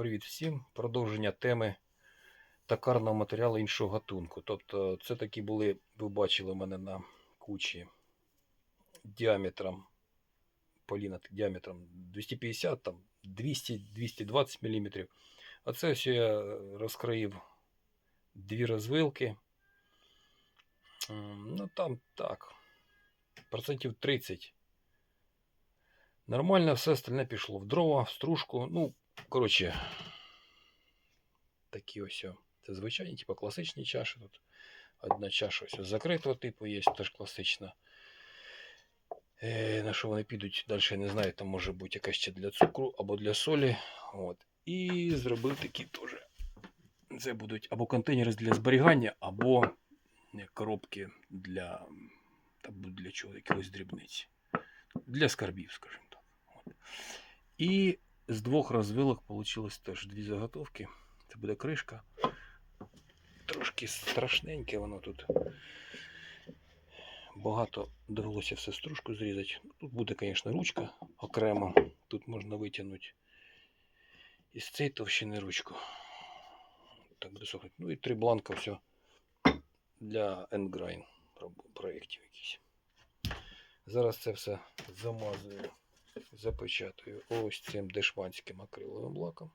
Привіт всім. Продовження теми токарного матеріалу іншого гатунку. Тобто, це такі були, ви бачили в мене на кучі діаметром, поліна діаметром 250, там 200-220 мм. А це ось я розкроїв дві розвилки. Ну там так, процентів 30. Нормально все остальне пішло в дрова, в стружку. Ну, коротше, такі ось. Це звичайні, типу класичні чаші. Тут одна чаша ось закритого типу є, теж класична. Е, на що вони підуть, далі я не знаю, там може бути якась ще для цукру або для солі. От. І зробив такі теж. Це будуть або контейнери для зберігання, або е, коробки для, та для чого, якоїсь дрібниці. Для скарбів, скажімо так. От. І з двох розвилок вийшло теж дві заготовки. Це буде кришка. Трошки страшненьке воно тут. Багато довелося все стружку зрізати. Тут буде, звісно, ручка окремо. Тут можна витягнути із цієї товщини ручку. Так буде сохнути. Ну і три бланка все для endgrind проєктів якісь. Зараз це все замазую, запечатаю ось цим дешманським акриловим лаком.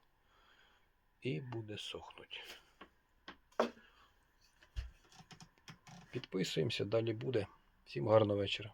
І буде сохнути. Підписуємося, далі буде. Всім гарного вечора.